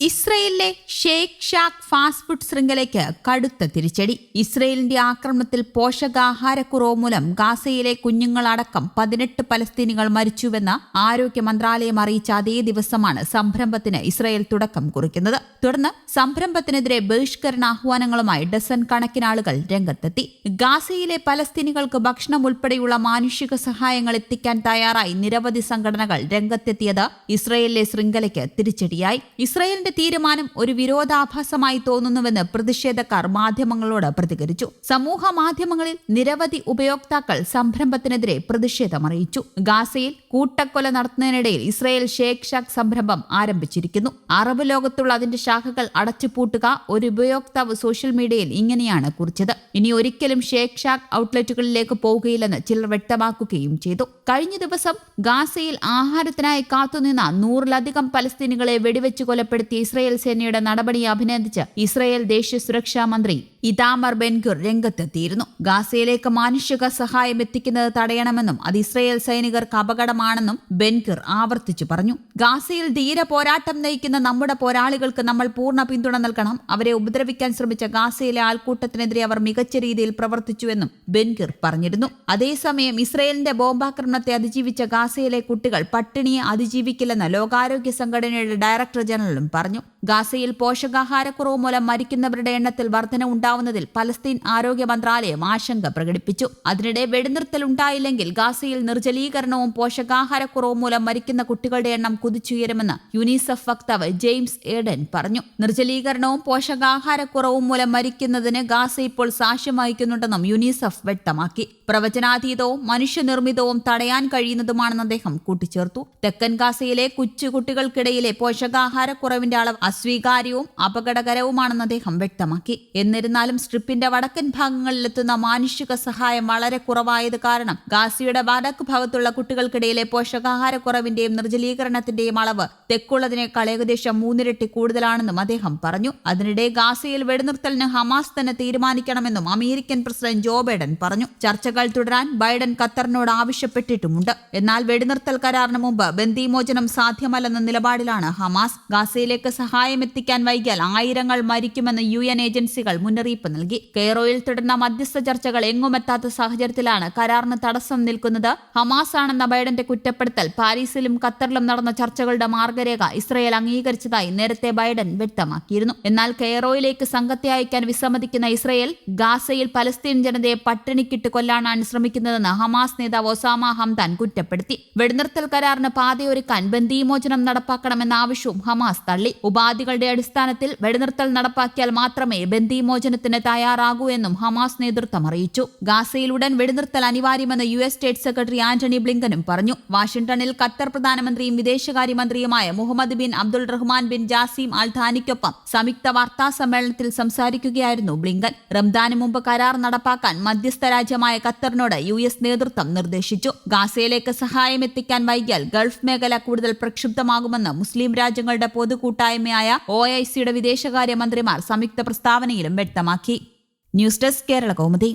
ഇസ്രയേലിലെ Shake Shack fast food ശൃംഖലയ്ക്ക് കടുത്ത തിരിച്ചടി. ഇസ്രയേലിന്റെ ആക്രമണത്തിൽ പോഷകാഹാരക്കുറവ് മൂലം ഗാസയിലെ കുഞ്ഞുങ്ങളടക്കം പതിനെട്ട് പലസ്തീനികൾ മരിച്ചുവെന്ന് ആരോഗ്യ മന്ത്രാലയം അറിയിച്ച അതേ ദിവസമാണ് സംരംഭത്തിന് ഇസ്രയേൽ തുടക്കം കുറിക്കുന്നത്. തുടർന്ന് സംരംഭത്തിനെതിരെ ബഹിഷ്കരണ ആഹ്വാനങ്ങളുമായി ഡസൻ കണക്കിനാളുകൾ രംഗത്തെത്തി. ഗാസയിലെ പലസ്തീനികൾക്ക് ഭക്ഷണം ഉൾപ്പെടെയുള്ള മാനുഷിക സഹായങ്ങൾ എത്തിക്കാൻ തയ്യാറായി നിരവധി സംഘടനകൾ രംഗത്തെത്തിയത് ഇസ്രയേലിലെ ശൃംഖലയ്ക്ക് തിരിച്ചടിയായി. ഇസ്രയേലിന്റെ തീരുമാനം ഒരു വിരോധാഭാസമായി തോന്നുന്നുവെന്ന് പ്രതിഷേധക്കാർ മാധ്യമങ്ങളോട് പ്രതികരിച്ചു. സമൂഹ മാധ്യമങ്ങളിൽ നിരവധി ഉപയോക്താക്കൾ സംരംഭത്തിനെതിരെ പ്രതിഷേധമറിയിച്ചു ഗാസയിൽ കൂട്ടക്കൊല നടത്തുന്നതിനിടയിൽ ഇസ്രയേൽ ഷേഖ് ഷാഖ് സംരംഭം ആരംഭിച്ചിരിക്കുന്നു. അറബ് ലോകത്തുള്ള അതിന്റെ ശാഖകൾ അടച്ചുപൂട്ടുക ഒരു ഉപയോക്താവ് സോഷ്യൽ മീഡിയയിൽ ഇങ്ങനെയാണ് കുറിച്ചത്. ഇനി ഒരിക്കലും ഷേഖ് ഷാഖ് ഔട്ട്ലെറ്റുകളിലേക്ക് പോവുകയില്ലെന്ന് ചിലർ വ്യക്തമാക്കുകയും ചെയ്തു. കഴിഞ്ഞ ദിവസം ഗാസയിൽ ആഹാരത്തിനായി കാത്തുനിന്ന നൂറിലധികം പലസ്തീനികളെ വെടിവെച്ച് കൊലപ്പെടുത്തിയ ഇസ്രയേൽ സേനയുടെ നടപടിയെ അഭിനന്ദിച്ച് ഇസ്രയേൽ ദേശീയ സുരക്ഷാ മന്ത്രി ഇതാമർ ബെൻഗുർ രംഗത്തെത്തിയിരുന്നു. ഗാസയിലേക്ക് മാനുഷിക സഹായം എത്തിക്കുന്നത് തടയണമെന്നും അത് ഇസ്രയേൽ സൈനികർക്ക് അപകടമാണെന്നും ബെൻഗുർ ആവർത്തിച്ചു പറഞ്ഞു. ഗാസയിൽ ധീര പോരാട്ടം നയിക്കുന്ന നമ്മുടെ പോരാളികൾക്ക് നമ്മൾ പൂർണ പിന്തുണ നൽകണം. അവരെ ഉപദ്രവിക്കാൻ ശ്രമിച്ച ഗാസയിലെ ആൾക്കൂട്ടത്തിനെതിരെ അവർ മികച്ച രീതിയിൽ പ്രവർത്തിച്ചുവെന്നും ബെൻഗിർ പറഞ്ഞിരുന്നു. അതേസമയം ഇസ്രയേലിന്റെ ബോംബാക്രമണത്തെ അതിജീവിച്ച ഗാസയിലെ കുട്ടികൾ പട്ടിണിയെ അതിജീവിക്കില്ലെന്ന് ലോകാരോഗ്യ സംഘടനയുടെ ഡയറക്ടർ ജനറലും പറഞ്ഞു. ഗാസയിൽ പോഷകാഹാരക്കുറവ് മൂലം മരിക്കുന്നവരുടെ എണ്ണത്തിൽ വർധന ഉണ്ടാവുന്നതിൽ പലസ്തീൻ ആരോഗ്യ മന്ത്രാലയം ആശങ്ക പ്രകടിപ്പിച്ചു. അതിനിടെ വെടിനിർത്തൽ ഉണ്ടായില്ലെങ്കിൽ ഗാസയിൽ നിർജലീകരണവും പോഷകാഹാരക്കുറവും മൂലം മരിക്കുന്ന കുട്ടികളുടെ എണ്ണം കുതിച്ചുയരുമെന്ന് യുനിസെഫ് വക്താവ് ജെയിംസ് ഏഡൻ പറഞ്ഞു. നിർജലീകരണവും പോഷകാഹാരക്കുറവും മൂലം മരിക്കുന്നതിന് ഗാസ ഇപ്പോൾ സാക്ഷ്യം വഹിക്കുന്നുണ്ടെന്നും യുനിസെഫ് വ്യക്തമാക്കി. പ്രവചനാതീതവും മനുഷ്യനിർമ്മിതവും തടയാൻ കഴിയുന്നതുമാണെന്ന് അദ്ദേഹം കൂട്ടിച്ചേർത്തു. തെക്കൻ ഗാസയിലെ കൊച്ചുകുട്ടികൾക്കിടയിലെ പോഷകാഹാരക്കുറവിന്റെ അളവ് അസ്വീകാര്യവും അപകടകരവുമാണെന്ന് അദ്ദേഹം വ്യക്തമാക്കി. എന്നിരുന്നാലും സ്ട്രിപ്പിന്റെ വടക്കൻ ഭാഗങ്ങളിലെത്തുന്ന മാനുഷിക സഹായം വളരെ കുറവായത് കാരണം ഗാസയുടെ വടക്ക് ഭാഗത്തുള്ള കുട്ടികൾക്കിടയിലെ പോഷകാഹാരക്കുറവിന്റെയും നിർജലീകരണത്തിന്റെയും അളവ് തെക്കുള്ളതിനേക്കാൾ ഏകദേശം മൂന്നിരട്ടി കൂടുതലാണെന്നും അദ്ദേഹം പറഞ്ഞു. അതിനിടെ ഗാസയിൽ വെടിനിർത്തലിന് ഹമാസ് തന്നെ തീരുമാനിക്കണമെന്നും അമേരിക്കൻ പ്രസിഡന്റ് ജോ ബൈഡൻ പറഞ്ഞു. ചർച്ചകൾ തുടരാൻ ബൈഡൻ ഖത്തറിനോട് ആവശ്യപ്പെട്ടിട്ടുമുണ്ട്. എന്നാൽ വെടിനിർത്തൽ കരാറിന് മുമ്പ് ബന്ദിമോചനം സാധ്യമല്ലെന്ന നിലപാടിലാണ് ഹമാസ്. ഗാസയിലേക്ക് സഹായം എത്തിക്കാൻ വൈകിയാൽ ആയിരങ്ങൾ മരിക്കുമെന്ന് യു എൻ ഏജൻസികൾ മുന്നറിയിപ്പ് നൽകി. കെയ്റോയിൽ തുടർന്ന മധ്യസ്ഥ ചർച്ചകൾ എങ്ങുമെത്താത്ത സാഹചര്യത്തിലാണ് കരാറിന് തടസ്സം നിൽക്കുന്നത്. ഹമാസ് ആണെന്ന ബൈഡന്റെ കുറ്റപ്പെടുത്തൽ പാരീസിലും ഖത്തറിലും നടന്ന ചർച്ചകളുടെ മാർഗരേഖ ഇസ്രയേൽ അംഗീകരിച്ചതായി നേരത്തെ ബൈഡൻ വ്യക്തമാക്കിയിരുന്നു. എന്നാൽ കെയ്റോയിലേക്ക് സംഘത്തെ അയക്കാൻ വിസമ്മതിക്കുന്ന ഇസ്രയേൽ ഗാസയിൽ പലസ്തീൻ ജനതയെ പട്ടിണിക്കിട്ട് കൊല്ലാനാണ് ശ്രമിക്കുന്നതെന്ന് ഹമാസ് നേതാവ് ഒസാമ ഹംദാൻ കുറ്റപ്പെടുത്തി. വെടിനിർത്തൽ കരാറിന് പാതയൊരുക്കാൻ ബന്ദിമോചനം നടപ്പാക്കണമെന്ന ആവശ്യവും ഹമാസ് തള്ളി. ഉപാധികളുടെ അടിസ്ഥാനത്തിൽ വെടിനിർത്തൽ നടപ്പാക്കിയാൽ മാത്രമേ ബന്ദിമോചനത്തിന് തയ്യാറാകൂ എന്നും ഹമാസ് നേതൃത്വം അറിയിച്ചു. ഗാസയിൽ ഉടൻ വെടിനിർത്തൽ അനിവാര്യമെന്ന് U S state secretary Antony ബ്ലിങ്കനും പറഞ്ഞു. വാഷിംഗ്ടണിൽ ഖത്തർ പ്രധാനമന്ത്രിയും വിദേശകാര്യമന്ത്രിയുമായ Mohammed bin Abdul Rahman bin Jassim Al ധാനിക്കൊപ്പം സംയുക്ത വാർത്താ സമ്മേളനത്തിൽ സംസാരിക്കുകയായിരുന്നു ബ്ലിങ്കൻ. റംദാന് മുമ്പ് കരാർ നടപ്പാക്കാൻ മധ്യസ്ഥ രാജ്യമായ ഖത്തറിനോട് യു എസ് നേതൃത്വം നിർദ്ദേശിച്ചു. ഗാസയിലേക്ക് സഹായം എത്തിക്കാൻ വൈകിയാൽ ഗൾഫ് മേഖല കൂടുതൽ പ്രക്ഷുബ്ധമാകുമെന്ന് മുസ്ലിം രാജ്യങ്ങളുടെ പൊതുകൂട്ടായ്മയായ ഒ ഐ സിയുടെ വിദേശകാര്യമന്ത്രിമാർ സംയുക്ത പ്രസ്താവനയിലും വ്യക്തമാക്കി. News desk Kerala Kaumudi.